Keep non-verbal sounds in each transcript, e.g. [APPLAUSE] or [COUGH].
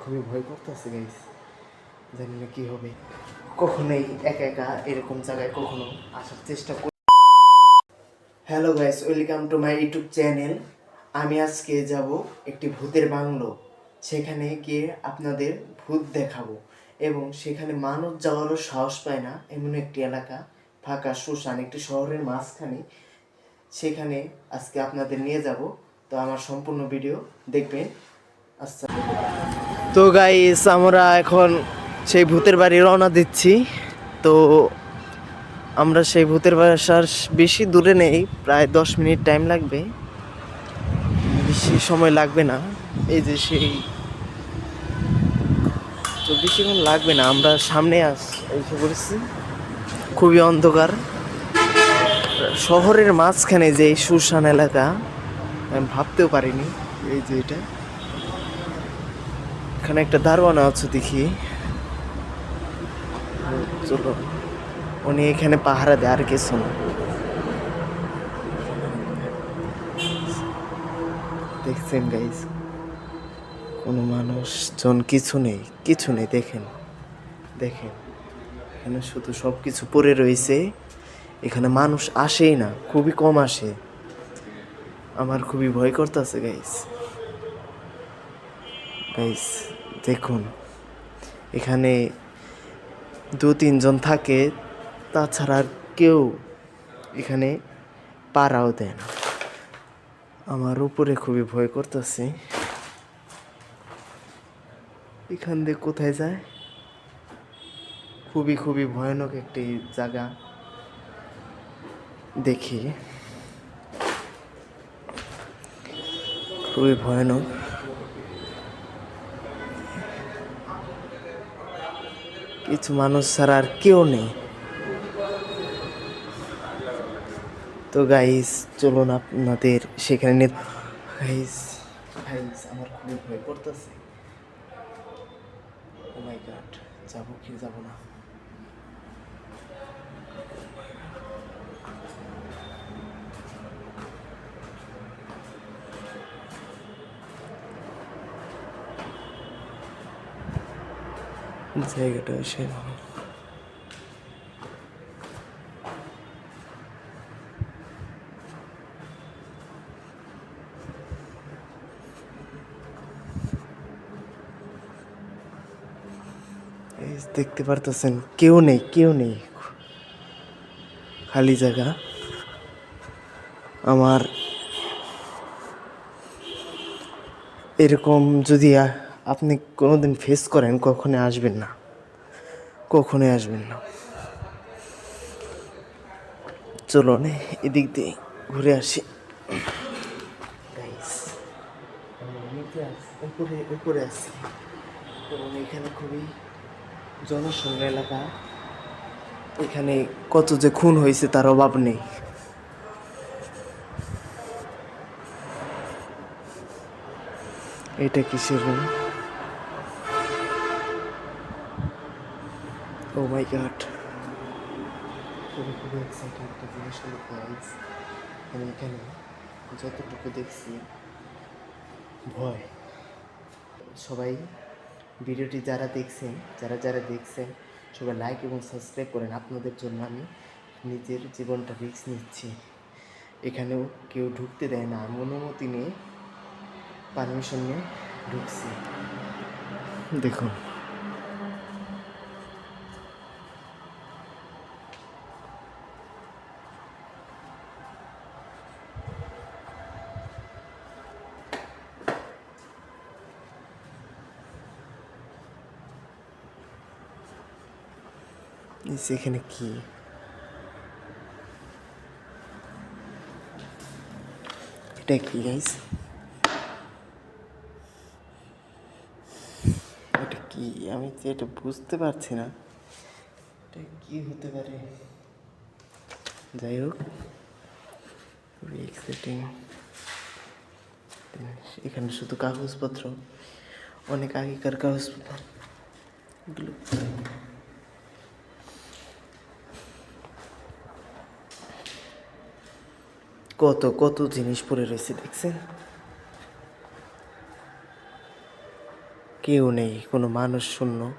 খুবই ভয় করতেছে গাইস জানি না কি হবে। কখনোই একা একা এরকম জায়গায় কখনো আসার চেষ্টা করি hello guys welcome to my YouTube channel আমি আজকে যাব একটি ভূতের বাংলো। সেখানে গিয়ে আপনাদের ভূত দেখাবো এবং সেখানে মানুষ যাওয়ারও সাহস পায় না। এমন একটি এলাকা, ফাঁকা শুশান একটি শহরের মাঝখানে। সেখানে আজকে আপনাদের নিয়ে যাব। তো আমার সম্পূর্ণ ভিডিও দেখবেন। আচ্ছা তো গাইস আমরা এখন সেই ভূতের বাড়ি রওনা দিচ্ছি। তো আমরা সেই ভূতের বাসার বেশি দূরে নেই, প্রায় দশ মিনিট টাইম লাগবে। বেশি সময় লাগবে না। এই যে সেই তো বেশিক্ষণ লাগবে না, আমরা সামনে আস, এসে পড়েছি। খুবই অন্ধকার। শহরের মাঝখানে যে এই সুশান এলাকা, আমি ভাবতেও পারিনি। এই যে এটা। এখানে একটা দারোয়ানা আছে দেখি। চলো। উনি এখানে পাহারা দেয় আর কিছু না। দেখছেন গাইজ কোনো মানুষজন কিছু নেই কিছু নেই, দেখেন। দেখেন, এখানে শুধু সব কিছু পড়ে রয়েছে। এখানে মানুষ আসেই না, খুবই কম আসে। আমার খুবই ভয় করতেছে গাইস গাইস দেখুন, এখানে দু তিনজন থাকে, তাছাড়া আর কেউ এখানে পাড়াও দেয় না। আমার উপরে খুবই ভয় করতেছে। এখান দিয়ে কোথায় যায়? খুবই খুবই ভয়ানক একটি জায়গা দেখি। খুবই ভয়ানক। কিছু মানুষ ছাড়া আর কেউ নেই। তো গাইস চলুন আপনাদের সেখানে গাইস গাইস আমার খুবই ভয় করতেছে। ও মাই গড যাব কি যাব না। জায়গাটা সে এই দেখতে পারতেছেন কেউ নেই কেউ নেই। খালি জায়গা আমার। এরকম যদি আ- কোনো দিন ফেস করেন কখনো আসবেন না। কখনোই আসবেন না। চলুন, এদিক দিয়ে ঘুরে আসি। উপরে উপরে আছি কারণ এখানে খুবই জনশূন্য এলাকা। এখানে কত যে খুন হয়েছে, তার অভাব নেই। এটা কিসের রুম ও মাই গড খুবই খুবই এক্সাইটিং একটা জিনিস হলো গাইজ আমি এখানে যতটুকু দেখছি ভয়। সবাই ভিডিওটি যারা দেখছেন যারা যারা দেখছেন সবাই লাইক এবং সাবস্ক্রাইব করেন। আপনাদের জন্য আমি নিজের জীবনটা রিস্ক নিচ্ছি। এখানেও কেউ ঢুকতে দেয় না। আমি অনুমতি নিয়ে পারমিশন নিয়ে ঢুকছি। দেখুন। যে এখানে কি? এটা কি গাইস এটা কি? আমি তো এটা বুঝতে পারছি না। এটা কি হতে পারে? যাই হোক এক্সাইটিং এখানে শুধু কাগজপত্র। অনেক আগেকার কাগজপত্র। এগুলো কত কত জিনিস পড়ে রয়েছে, দেখছেন? কেউ নেই, কোনো মানুষ শূন্য।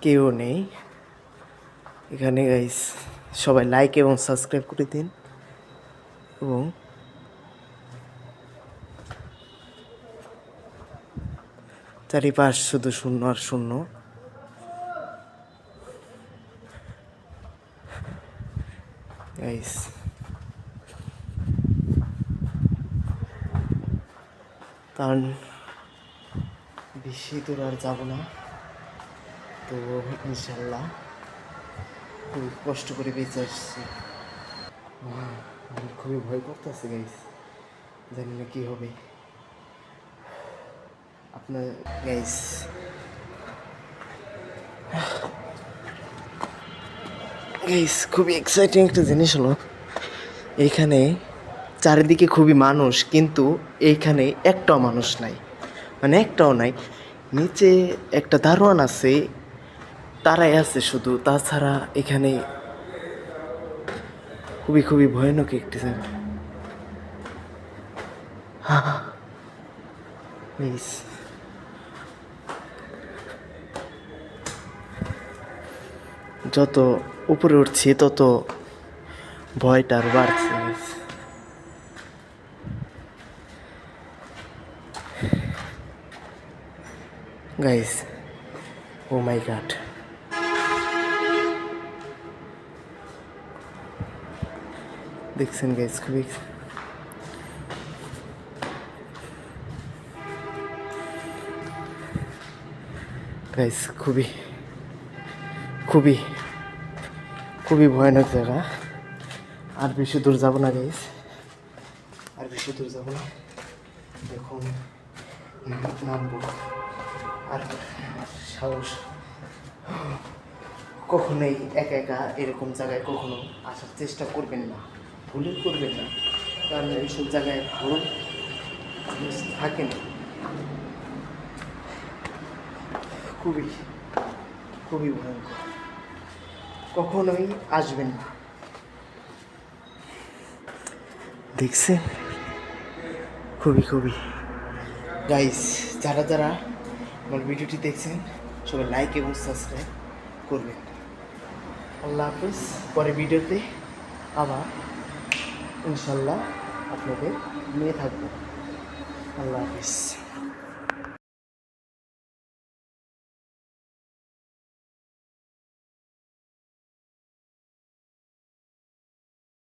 কেউ নেই। এখানে গাইস সবাই লাইক এবং সাবস্ক্রাইব করে দিন। এবং চারিপাশ শুধু শূন্য আর শূন্য। কারণ বেশি দূর আর যাব না। তো ইনশাল্লাহ খুব কষ্ট করে বেঁচে আসছি। খুবই ভয় করতেছে গাইস জানি না কি হবে। আপনার গাইস গাইস খুবই এক্সাইটিং একটা জিনিস হলো এইখানে চারিদিকে খুবই মানুষ, কিন্তু এইখানে একটাও মানুষ নাই। মানে একটাও নাই। নিচে একটা দারোয়ান আছে, তারাই আছে শুধু। তাছাড়া এখানে খুবই খুবই ভয়ানক একটি জায়গা। [LAUGHS] প্লিজ যত উপরে উঠছি, তত ভয়টা আর বাড়ছে। গাইস ও মাই গড দেখছেন গাইস খুবই গাইস খুবই খুবই খুবই ভয়ানক জায়গা। আর বেশি দূর যাব না গাইস আর বেশি দূর যাব না। দেখুন, নাম- নামবো। আর সাহস। কখনোই একা একা এরকম জায়গায় কখনো আসার চেষ্টা করবেন না। ভুলই করবেন না। কারণ এইসব জায়গায় ভালো থাকে না। খুবই খুবই ভয়ঙ্কর। কখনোই আসবেন না। দেখছেন খুবই খুবই গাইস যারা যারা আমার ভিডিওটি দেখছেন সবাই লাইক এবং সাবস্ক্রাইব করবেন। আল্লাহ হাফিজ। পরে ভিডিওতে আবার ইনশাল্লাহ আপনাদের নিয়ে থাকব। আল্লাহ হাফিজ।